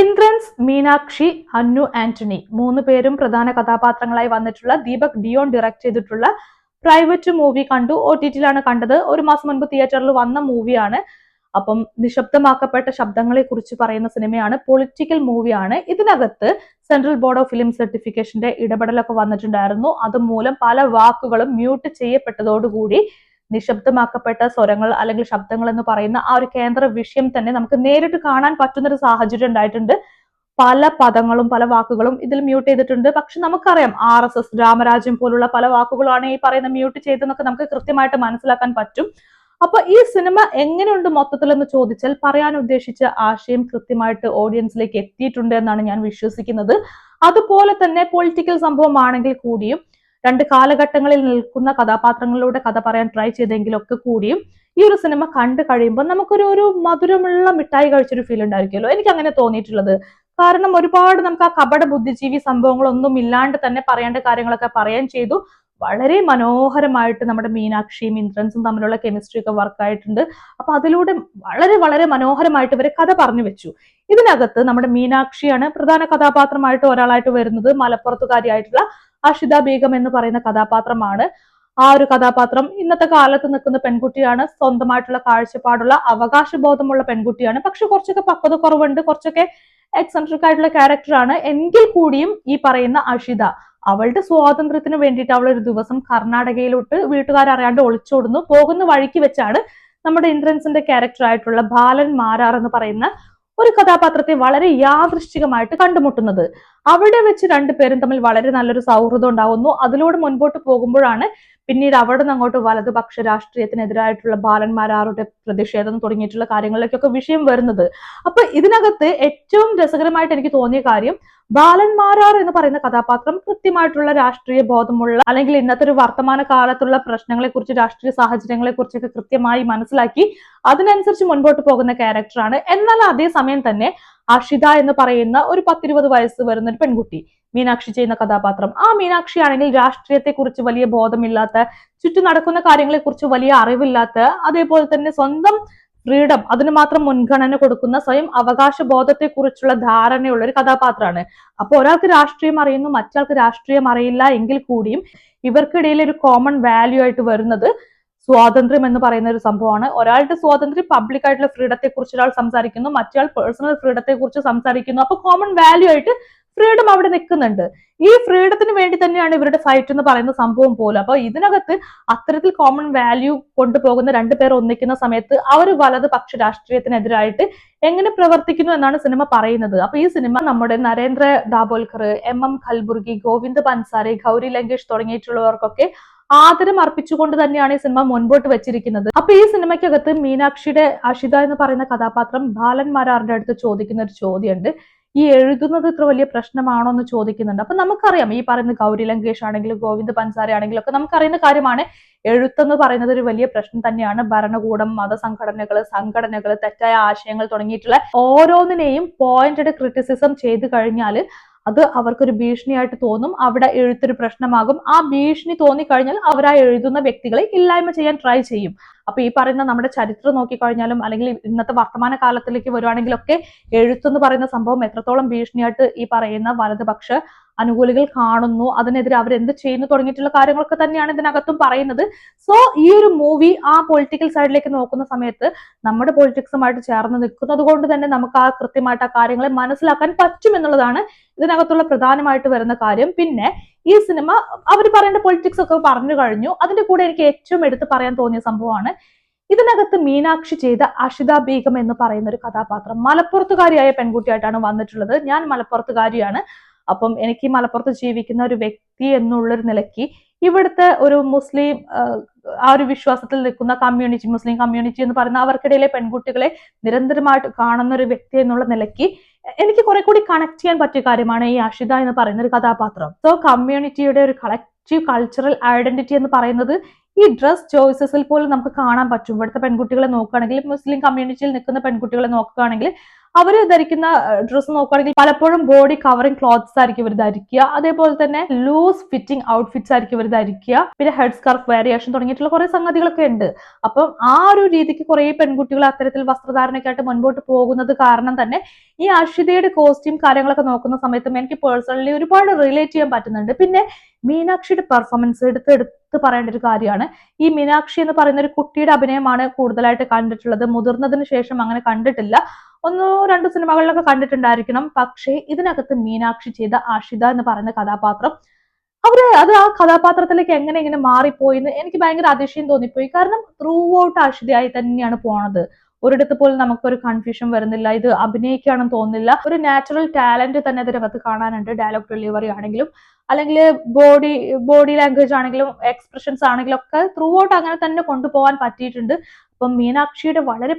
ഇന്ദ്രൻസ് മീനാക്ഷി അന്നു ആന്റണി മൂന്ന് പേരും പ്രധാന കഥാപാത്രങ്ങളായി വന്നിട്ടുള്ള ദീപക് ഡിയോൺ ഡയറക്ട് ചെയ്തിട്ടുള്ള പ്രൈവറ്റ് മൂവി കണ്ടു. ഒ ടി ടിയിലാണ് കണ്ടത്. ഒരു മാസം മുൻപ് തിയേറ്ററിൽ വന്ന മൂവിയാണ് അപ്പം നിശബ്ദമാക്കപ്പെട്ട ശബ്ദങ്ങളെ കുറിച്ച് പറയുന്ന സിനിമയാണ് പൊളിറ്റിക്കൽ മൂവിയാണ് ഇതിനകത്ത് സെൻട്രൽ ബോർഡ് ഓഫ് ഫിലിം സർട്ടിഫിക്കേഷന്റെ ഇടപെടലൊക്കെ വന്നിട്ടുണ്ടായിരുന്നു. അതുമൂലം പല വാക്കുകളും മ്യൂട്ട് ചെയ്യപ്പെട്ടതോടുകൂടി നിശബ്ദമാക്കപ്പെട്ട സ്വരങ്ങൾ അല്ലെങ്കിൽ ശബ്ദങ്ങൾ എന്ന് പറയുന്ന ആ ഒരു കേന്ദ്ര വിഷയം തന്നെ നമുക്ക് നേരിട്ട് കാണാൻ പറ്റുന്ന ഒരു സാഹചര്യം ഉണ്ടായിട്ടുണ്ട്. പല പദങ്ങളും പല വാക്കുകളും ഇതിൽ മ്യൂട്ട് ചെയ്തിട്ടുണ്ട്. പക്ഷെ നമുക്കറിയാം ആർ എസ് എസ് രാമരാജ്യം പോലുള്ള പല വാക്കുകളാണ് ഈ പറയുന്ന മ്യൂട്ട് ചെയ്തെന്നൊക്കെ നമുക്ക് കൃത്യമായിട്ട് മനസ്സിലാക്കാൻ പറ്റും. അപ്പൊ ഈ സിനിമ എങ്ങനെയുണ്ട് മൊത്തത്തിൽ എന്ന് ചോദിച്ചാൽ പറയാൻ ഉദ്ദേശിച്ച ആശയം കൃത്യമായിട്ട് ഓഡിയൻസിലേക്ക് എത്തിയിട്ടുണ്ട് എന്നാണ് ഞാൻ വിശ്വസിക്കുന്നത്. അതുപോലെ തന്നെ പൊളിറ്റിക്കൽ സംഭവമാണെങ്കിൽ കൂടിയും രണ്ട് കാലഘട്ടങ്ങളിൽ നിൽക്കുന്ന കഥാപാത്രങ്ങളിലൂടെ കഥ പറയാൻ ട്രൈ ചെയ്തെങ്കിലൊക്കെ കൂടിയും ഈ ഒരു സിനിമ കണ്ടു കഴിയുമ്പോൾ നമുക്കൊരു ഒരു മധുരമുള്ള മിഠായി കഴിച്ചൊരു ഫീൽ ഉണ്ടായിരിക്കുമല്ലോ. എനിക്ക് അങ്ങനെ തോന്നിയിട്ടുള്ളത്. കാരണം ഒരുപാട് നമുക്ക് ആ കപട ബുദ്ധിജീവി സംഭവങ്ങളൊന്നും ഇല്ലാണ്ട് തന്നെ പറയേണ്ട കാര്യങ്ങളൊക്കെ പറയാൻ ചെയ്തു. വളരെ മനോഹരമായിട്ട് നമ്മുടെ മീനാക്ഷിയും ഇന്ദ്രൻസും തമ്മിലുള്ള കെമിസ്ട്രി ഒക്കെ വർക്ക് ആയിട്ടുണ്ട്. അപ്പൊ അതിലൂടെ വളരെ വളരെ മനോഹരമായിട്ട് ഇവരെ കഥ പറഞ്ഞു വെച്ചു. ഇതിനകത്ത് നമ്മുടെ മീനാക്ഷിയാണ് പ്രധാന കഥാപാത്രമായിട്ട് ഒരാളായിട്ട് വരുന്നത്. മലപ്പുറത്തുകാരിയായിട്ടുള്ള അഷിത ബേഗം എന്ന് പറയുന്ന കഥാപാത്രമാണ്. ആ ഒരു കഥാപാത്രം ഇന്നത്തെ കാലത്ത് നിൽക്കുന്ന പെൺകുട്ടിയാണ്. സ്വന്തമായിട്ടുള്ള കാഴ്ചപ്പാടുള്ള അവകാശബോധമുള്ള പെൺകുട്ടിയാണ്. പക്ഷെ കുറച്ചൊക്കെ പക്വത കുറവുണ്ട് കുറച്ചൊക്കെ എക്സെൻട്രിക് ആയിട്ടുള്ള ക്യാരക്ടറാണ് എങ്കിൽ കൂടിയും ഈ പറയുന്ന അഷിത അവളുടെ സ്വാതന്ത്ര്യത്തിന് വേണ്ടിയിട്ട് അവൾ ഒരു ദിവസം കർണാടകയിലോട്ട് വീട്ടുകാരറിയാണ്ട് ഒളിച്ചോടുന്നു. പോകുന്ന വഴിക്ക് വെച്ചാണ് നമ്മുടെ ഇന്ദ്രൻസിന്റെ ക്യാരക്ടർ ആയിട്ടുള്ള ബാലൻ മാരാർ എന്ന് പറയുന്ന ഒരു കഥാപാത്രത്തെ വളരെ യാദൃശ്ചികമായിട്ട് കണ്ടുമുട്ടുന്നത്. അവിടെ വെച്ച് രണ്ടുപേരും തമ്മിൽ വളരെ നല്ലൊരു സൗഹൃദം ഉണ്ടാവുന്നു. അതിലൂടെ മുൻപോട്ട് പോകുമ്പോഴാണ് പിന്നീട് അവിടെ നിന്ന് അങ്ങോട്ട് വലതുപക്ഷ രാഷ്ട്രീയത്തിനെതിരായിട്ടുള്ള ബാലന്മാരാരുടെ പ്രതിഷേധം തുടങ്ങിയിട്ടുള്ള കാര്യങ്ങളിലേക്കൊക്കെ വിഷയം വരുന്നത്. അപ്പൊ ഇതിനകത്ത് ഏറ്റവും രസകരമായിട്ട് എനിക്ക് തോന്നിയ കാര്യം ബാലന്മാരാർ എന്ന് പറയുന്ന കഥാപാത്രം കൃത്യമായിട്ടുള്ള രാഷ്ട്രീയ ബോധമുള്ള അല്ലെങ്കിൽ ഇന്നത്തെ ഒരു വർത്തമാന കാലത്തുള്ള പ്രശ്നങ്ങളെ കുറിച്ച് രാഷ്ട്രീയ സാഹചര്യങ്ങളെ കുറിച്ചൊക്കെ കൃത്യമായി മനസ്സിലാക്കി അതിനനുസരിച്ച് മുൻപോട്ട് പോകുന്ന ക്യാരക്ടറാണ് എന്നാൽ അതേ സമയം തന്നെ അഷിത എന്ന് പറയുന്ന ഒരു പത്തിരുപത് വയസ്സ് വരുന്ന ഒരു പെൺകുട്ടി. മീനാക്ഷി ചെയ്യുന്ന കഥാപാത്രം. ആ മീനാക്ഷി ആണെങ്കിൽ രാഷ്ട്രീയത്തെ കുറിച്ച് വലിയ ബോധമില്ലാത്ത ചുറ്റും നടക്കുന്ന കാര്യങ്ങളെ കുറിച്ച് വലിയ അറിവില്ലാത്ത അതേപോലെ തന്നെ സ്വന്തം ഫ്രീഡം അതിന് മാത്രം മുൻഗണന കൊടുക്കുന്ന സ്വയം അവകാശ ബോധത്തെ കുറിച്ചുള്ള ധാരണയുള്ള ഒരു കഥാപാത്രമാണ്. അപ്പൊ ഒരാൾക്ക് രാഷ്ട്രീയം അറിയുന്നു മറ്റാൾക്ക് രാഷ്ട്രീയം അറിയില്ല എങ്കിൽ കൂടിയും ഇവർക്കിടയിൽ ഒരു കോമൺ വാല്യൂ ആയിട്ട് വരുന്നത് സ്വാതന്ത്ര്യം എന്ന് പറയുന്ന ഒരു സംഭവമാണ്. ഒരാളുടെ സ്വാതന്ത്ര്യം പബ്ലിക് ആയിട്ടുള്ള ഫ്രീഡത്തെ കുറിച്ച് ഒരാൾ സംസാരിക്കുന്നു മറ്റൊരാൾ പേഴ്സണൽ ഫ്രീഡത്തെ കുറിച്ച് സംസാരിക്കുന്നു. അപ്പൊ കോമൺ വാല്യൂ ആയിട്ട് ഫ്രീഡം അവിടെ നിൽക്കുന്നുണ്ട്. ഈ ഫ്രീഡത്തിന് വേണ്ടി തന്നെയാണ് ഇവരുടെ ഫൈറ്റ് എന്ന് പറയുന്ന സംഭവം പോലും. അപ്പൊ ഇതിനകത്ത് അത്തരത്തിൽ കോമൺ വാല്യൂ കൊണ്ടുപോകുന്ന രണ്ടു പേർ ഒന്നിക്കുന്ന സമയത്ത് അവർ വലത് പക്ഷ രാഷ്ട്രീയത്തിനെതിരായിട്ട് എങ്ങനെ പ്രവർത്തിക്കുന്നു എന്നാണ് സിനിമ പറയുന്നത്. അപ്പൊ ഈ സിനിമ നമ്മുടെ നരേന്ദ്ര ദാബോൽക്കർ എം എം ഖൽബുർഗി ഗോവിന്ദ് പൻസാരെ ഗൗരി ലങ്കേഷ് തുടങ്ങിയിട്ടുള്ളവർക്കൊക്കെ ആദരം അർപ്പിച്ചുകൊണ്ട് തന്നെയാണ് ഈ സിനിമ മുൻപോട്ട് വെച്ചിരിക്കുന്നത്. അപ്പൊ ഈ സിനിമയ്ക്കകത്ത് മീനാക്ഷിയുടെ അഷിത എന്ന് പറയുന്ന കഥാപാത്രം ബാലൻ മാരാറിന്റെ അടുത്ത് ചോദിക്കുന്ന ഒരു ചോദ്യമുണ്ട്. ഈ എഴുതുന്നത് ഇത്ര വലിയ പ്രശ്നമാണോ എന്ന് ചോദിക്കുന്നുണ്ട്. അപ്പൊ നമുക്കറിയാം ഈ പറയുന്ന ഗൗരി ലങ്കേഷ് ആണെങ്കിലും ഗോവിന്ദ് പൻസാരി ആണെങ്കിലും ഒക്കെ നമുക്കറിയുന്ന കാര്യമാണ്. എഴുത്തെന്ന് പറയുന്നത് ഒരു വലിയ പ്രശ്നം തന്നെയാണ്. ഭരണകൂടം മതസംഘടനകൾ സംഘടനകൾ തെറ്റായ ആശയങ്ങൾ തുടങ്ങിയിട്ടുള്ള ഓരോന്നിനെയും പോയിന്റഡ് ക്രിറ്റിസിസം ചെയ്തു കഴിഞ്ഞാൽ അത് അവർക്കൊരു ഭീഷണിയായിട്ട് തോന്നും അവിടെ എഴുത്തൊരു പ്രശ്നമാകും. ആ ഭീഷണി തോന്നിക്കഴിഞ്ഞാൽ അവർ ആ എഴുതുന്ന വ്യക്തികളെ ഇല്ലായ്മ ചെയ്യാൻ ട്രൈ ചെയ്യും. അപ്പൊ ഈ പറയുന്ന നമ്മുടെ ചരിത്രം നോക്കിക്കഴിഞ്ഞാലും അല്ലെങ്കിൽ ഇന്നത്തെ വർത്തമാന കാലത്തിലേക്ക് വരുവാണെങ്കിലൊക്കെ എഴുത്തെന്ന് പറയുന്ന സംഭവം എത്രത്തോളം ഭീഷണിയായിട്ട് ഈ പറയുന്ന വലതുപക്ഷ അനുകൂലികൾ കാണുന്നു. അതിനെതിരെ അവർ എന്ത് ചെയ്യുന്നു തുടങ്ങിയിട്ടുള്ള കാര്യങ്ങളൊക്കെ തന്നെയാണ് ഇതിനകത്തും പറയുന്നത്. സോ ഈ ഒരു മൂവി ആ പൊളിറ്റിക്കൽ സൈഡിലേക്ക് നോക്കുന്ന സമയത്ത് നമ്മുടെ പൊളിറ്റിക്സുമായിട്ട് ചേർന്ന് നിൽക്കുന്നത് കൊണ്ട് തന്നെ നമുക്ക് ആ കൃത്യമായിട്ട് ആ കാര്യങ്ങളെ മനസ്സിലാക്കാൻ പറ്റും എന്നുള്ളതാണ് ഇതിനകത്തുള്ള പ്രധാനമായിട്ട് വരുന്ന കാര്യം. പിന്നെ ഈ സിനിമ അവർ പറയേണ്ട പൊളിറ്റിക്സ് ഒക്കെ പറഞ്ഞു കഴിഞ്ഞു. അതിന്റെ കൂടെ എനിക്ക് ഏറ്റവും എടുത്ത് പറയാൻ തോന്നിയ സംഭവമാണ് ഇതിനകത്ത് മീനാക്ഷി ചെയ്ത അഷിത ബീഗം എന്ന് പറയുന്ന ഒരു കഥാപാത്രം മലപ്പുറത്തുകാരിയായ പെൺകുട്ടിയായിട്ടാണ് വന്നിട്ടുള്ളത്. ഞാൻ മലപ്പുറത്തുകാരിയാണ്. അപ്പം എനിക്ക് മലപ്പുറത്ത് ജീവിക്കുന്ന ഒരു വ്യക്തി എന്നുള്ളൊരു നിലയ്ക്ക് ഇവിടുത്തെ ഒരു മുസ്ലിം ആ ഒരു വിശ്വാസത്തിൽ നിൽക്കുന്ന കമ്മ്യൂണിറ്റി മുസ്ലിം കമ്മ്യൂണിറ്റി എന്ന് പറയുന്ന അവർക്കിടയിലെ പെൺകുട്ടികളെ നിരന്തരമായിട്ട് കാണുന്ന ഒരു വ്യക്തി എന്നുള്ള നിലയ്ക്ക് എനിക്ക് കുറെ കൂടി കണക്ട് ചെയ്യാൻ പറ്റിയ കാര്യമാണ് ഈ അഷിത എന്ന് പറയുന്ന ഒരു കഥാപാത്രം. സോ കമ്മ്യൂണിറ്റിയുടെ ഒരു കളക്റ്റീവ് കൾച്ചറൽ ഐഡന്റിറ്റി എന്ന് പറയുന്നത് ഈ ഡ്രസ് ചോയ്സസിൽ പോലും നമുക്ക് കാണാൻ പറ്റും. ഇവിടുത്തെ പെൺകുട്ടികളെ നോക്കുകയാണെങ്കിൽ മുസ്ലിം കമ്മ്യൂണിറ്റിയിൽ നിൽക്കുന്ന പെൺകുട്ടികളെ നോക്കുകയാണെങ്കിൽ അവർ ധരിക്കുന്ന ഡ്രസ്സ് നോക്കുകയാണെങ്കിൽ പലപ്പോഴും ബോഡി കവറിങ് ക്ലോത്ത്സ് ആയിരിക്കും ഇവർ ധരിക്കുക. അതേപോലെ തന്നെ ലൂസ് ഫിറ്റിംഗ് ഔട്ട്ഫിറ്റ്സ് ആയിരിക്കും ഇവർ ധരിക്കുക. പിന്നെ ഹെഡ് സ്കാർഫ് വേരിയേഷൻ തുടങ്ങിയിട്ടുള്ള കുറെ സംഗതികളൊക്കെ ഉണ്ട്. അപ്പം ആ ഒരു രീതിക്ക് കുറെ പെൺകുട്ടികൾ അത്തരത്തിൽ വസ്ത്രധാരണയ്ക്കായിട്ട് മുൻപോട്ട് പോകുന്നത് കാരണം തന്നെ ഈ അഷിതയുടെ കോസ്റ്റ്യൂം കാര്യങ്ങളൊക്കെ നോക്കുന്ന സമയത്തും എനിക്ക് പേഴ്സണലി ഒരുപാട് റിലേറ്റ് ചെയ്യാൻ പറ്റുന്നുണ്ട്. പിന്നെ മീനാക്ഷിയുടെ പെർഫോമൻസ് എടുത്ത് എടുത്ത് പറയേണ്ട ഒരു കാര്യമാണ്. ഈ മീനാക്ഷി എന്ന് പറയുന്ന ഒരു കുട്ടിയുടെ അഭിനയമാണ് കൂടുതലായിട്ട് കണ്ടിട്ടുള്ളത്. മുതിർന്നതിന് ശേഷം അങ്ങനെ കണ്ടിട്ടില്ല. ഒന്നോ രണ്ടോ സിനിമകളിലൊക്കെ കണ്ടിട്ടുണ്ടായിരിക്കണം. പക്ഷേ ഇതിനകത്ത് മീനാക്ഷി ചെയ്ത ആഷിത എന്ന് പറയുന്ന കഥാപാത്രം അവർ അത് ആ കഥാപാത്രത്തിലേക്ക് എങ്ങനെ എങ്ങനെ മാറിപ്പോയി എന്ന് എനിക്ക് ഭയങ്കര അതിശയം തോന്നിപ്പോയി. കാരണം ത്രൂ ഔട്ട് ആഷിതയായി തന്നെയാണ് പോണത്. ഒരിടത്ത് പോലും നമുക്കൊരു കൺഫ്യൂഷൻ വരുന്നില്ല. ഇത് അഭിനയിക്കുകയാണെന്ന് തോന്നുന്നില്ല. ഒരു നാച്ചുറൽ ടാലന്റ് തന്നെ അതിനകത്ത് കാണാനുണ്ട്. ഡയലോഗ് ഡെലിവറി ആണെങ്കിലും അല്ലെങ്കിൽ ബോഡി ബോഡി ലാംഗ്വേജ് ആണെങ്കിലും എക്സ്പ്രഷൻസ് ആണെങ്കിലും ഒക്കെ ത്രൂ ഔട്ട് അങ്ങനെ തന്നെ കൊണ്ടുപോകാൻ പറ്റിയിട്ടുണ്ട്. അപ്പം മീനാക്ഷിയുടെ വളരെ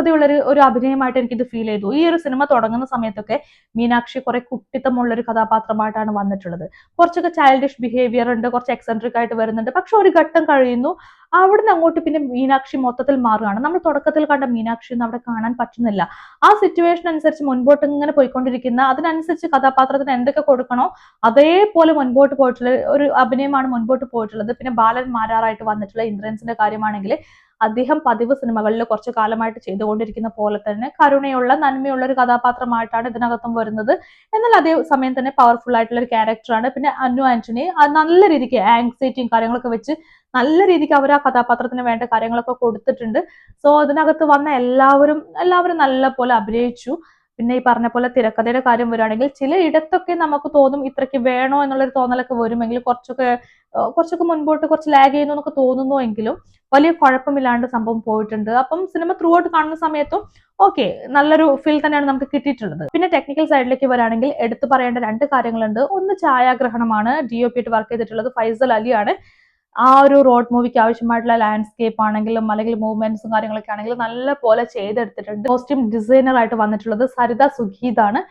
ഒരു ഒരു അഭിനയമായിട്ട് എനിക്കിത് ഫീൽ ചെയ്തു. ഈ ഒരു സിനിമ തുടങ്ങുന്ന സമയത്തൊക്കെ മീനാക്ഷി കുറെ കുട്ടിത്തമുള്ള ഒരു കഥാപാത്രമായിട്ടാണ് വന്നിട്ടുള്ളത്. കുറച്ചൊക്കെ ചൈൽഡിഷ് ബിഹേവിയർ ഉണ്ട് കുറച്ച് എക്സെൻട്രിക് ആയിട്ട് വരുന്നുണ്ട്. പക്ഷെ ഒരു ഘട്ടം കഴിയുന്നു അവിടുന്ന് അങ്ങോട്ട് പിന്നെ മീനാക്ഷി മൊത്തത്തിൽ മാറുകയാണ്. നമ്മൾ തുടക്കത്തിൽ കണ്ട മീനാക്ഷി ഒന്നും അവിടെ കാണാൻ പറ്റുന്നില്ല. ആ സിറ്റുവേഷൻ അനുസരിച്ച് മുൻപോട്ട് ഇങ്ങനെ പോയിക്കൊണ്ടിരിക്കുന്ന അതിനനുസരിച്ച് കഥാപാത്രത്തിന് എന്തൊക്കെ കൊടുക്കണോ അതേപോലെ മുൻപോട്ട് പോയിട്ടുള്ള ഒരു അഭിനയമാണ് മുൻപോട്ട് പോയിട്ടുള്ളത്. പിന്നെ ബാലൻ മാരാറായിട്ട് വന്നിട്ടുള്ള ഇന്ദ്രൻസിന്റെ കാര്യമാണെങ്കിൽ അദ്ദേഹം പതിവ് സിനിമകളിൽ കുറച്ചു കാലമായിട്ട് ചെയ്തുകൊണ്ടിരിക്കുന്ന പോലെ തന്നെ കരുണയുള്ള നന്മയുള്ള ഒരു കഥാപാത്രമായിട്ടാണ് ഇതിനകത്തും വരുന്നത്. എന്നാൽ അതേ സമയം തന്നെ പവർഫുൾ ആയിട്ടുള്ള ഒരു ക്യാരക്ടറാണ് പിന്നെ അന്നു ആന്റണി നല്ല രീതിക്ക് ആങ്സൈറ്റിയും കാര്യങ്ങളൊക്കെ വെച്ച് നല്ല രീതിക്ക് അവർ ആ കഥാപാത്രത്തിന് വേണ്ട കാര്യങ്ങളൊക്കെ കൊടുത്തിട്ടുണ്ട്. സോ അതിനകത്ത് വന്ന എല്ലാവരും എല്ലാവരും നല്ല പോലെ അഭിനയിച്ചു. പിന്നെ ഈ പറഞ്ഞ പോലെ തിരക്കഥയുടെ കാര്യം വരികയാണെങ്കിൽ ചില ഇടത്തൊക്കെ നമുക്ക് തോന്നും ഇത്രയ്ക്ക് വേണോ എന്നുള്ളൊരു തോന്നലൊക്കെ വരുമെങ്കിൽ കുറച്ചൊക്കെ കുറച്ചൊക്കെ മുൻപോട്ട് കുറച്ച് ലാഗ് ചെയ്യുന്നു എന്നൊക്കെ തോന്നുന്നു എങ്കിലും വലിയ കുഴപ്പമില്ലാണ്ട് സംഭവം പോയിട്ടുണ്ട്. അപ്പം സിനിമ ത്രൂ ഔട്ട് കാണുന്ന സമയത്തും ഓക്കെ നല്ലൊരു ഫീൽ തന്നെയാണ് നമുക്ക് കിട്ടിയിട്ടുള്ളത്. പിന്നെ ടെക്നിക്കൽ സൈഡിലേക്ക് വരാണെങ്കിൽ എടുത്തു പറയേണ്ട രണ്ട് കാര്യങ്ങളുണ്ട്. ഒന്ന് ഛായാഗ്രഹണമാണ്. ഡി ഒ പി ആയിട്ട് വർക്ക് ചെയ്തിട്ടുള്ളത് ഫൈസൽ അലിയാണ്. ആ ഒരു റോഡ് മൂവിക്ക് ആവശ്യമായിട്ടുള്ള ലാൻഡ്സ്കേപ്പ് ആണെങ്കിലും അല്ലെങ്കിൽ മൂവ്മെന്റ്സും കാര്യങ്ങളൊക്കെ ആണെങ്കിലും നല്ല പോലെ ചെയ്തെടുത്തിട്ടുണ്ട്. കോസ്റ്റ്യൂം ഡിസൈനർ ആയിട്ട് വന്നിട്ടുള്ളത് സരിത സുഗീതാണ്.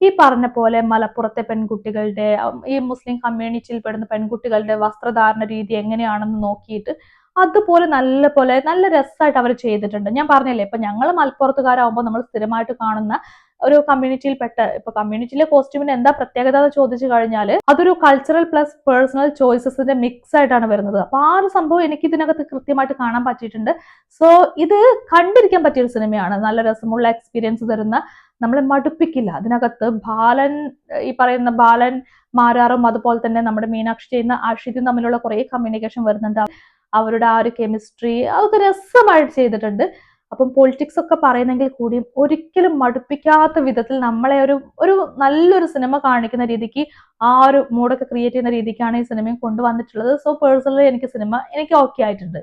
ഈ പറഞ്ഞ പോലെ മലപ്പുറത്തെ പെൺകുട്ടികളുടെ ഈ മുസ്ലിം കമ്മ്യൂണിറ്റിയിൽ പെടുന്ന പെൺകുട്ടികളുടെ വസ്ത്രധാരണ രീതി എങ്ങനെയാണെന്ന് നോക്കിയിട്ട് അതുപോലെ നല്ല പോലെ നല്ല രസമായിട്ട് അവർ ചെയ്തിട്ടുണ്ട്. ഞാൻ പറഞ്ഞില്ലേ ഇപ്പൊ ഞങ്ങൾ മലപ്പുറത്തുകാരാകുമ്പോൾ നമ്മൾ സ്ഥിരമായിട്ട് കാണുന്ന ഒരു കമ്മ്യൂണിറ്റിയിൽപ്പെട്ട ഇപ്പൊ കമ്മ്യൂണിറ്റിയിലെ കോസ്റ്റ്യൂമിന് എന്താ പ്രത്യേകത എന്ന് ചോദിച്ചു കഴിഞ്ഞാൽ അതൊരു കൾച്ചറൽ പ്ലസ് പേഴ്സണൽ ചോയ്സസിന്റെ മിക്സ് ആയിട്ടാണ് വരുന്നത്. അപ്പൊ ആ ഒരു സംഭവം എനിക്ക് ഇതിനകത്ത് കൃത്യമായിട്ട് കാണാൻ പറ്റിയിട്ടുണ്ട്. സോ ഇത് കണ്ടിരിക്കാൻ പറ്റിയ ഒരു സിനിമയാണ് നല്ല രസമുള്ള എക്സ്പീരിയൻസ് തരുന്ന നമ്മളെ മടുപ്പിക്കില്ല. അതിനകത്ത് ബാലൻ ഈ പറയുന്ന ബാലൻ മാരാറും അതുപോലെ തന്നെ നമ്മുടെ മീനാക്ഷി ചെയ്യുന്ന അഷിതും തമ്മിലുള്ള കുറെ കമ്മ്യൂണിക്കേഷൻ വരുന്നുണ്ട്. അവരുടെ ആ ഒരു കെമിസ്ട്രി അതൊക്കെ രസമായിട്ട് ചെയ്തിട്ടുണ്ട്. അപ്പം പൊളിറ്റിക്സ് ഒക്കെ പറയുന്നെങ്കിൽ കൂടിയും ഒരിക്കലും മടുപ്പിക്കാത്ത വിധത്തിൽ നമ്മളെ ഒരു ഒരു നല്ലൊരു സിനിമ കാണിക്കുന്ന രീതിക്ക് ആ ഒരു മൂഡൊക്കെ ക്രിയേറ്റ് ചെയ്യുന്ന രീതിക്കാണ് ഈ സിനിമയും കൊണ്ടുവന്നിട്ടുള്ളത്. സോ പേഴ്സണലി എനിക്ക് സിനിമ എനിക്ക് ഓക്കെ ആയിട്ടുണ്ട്.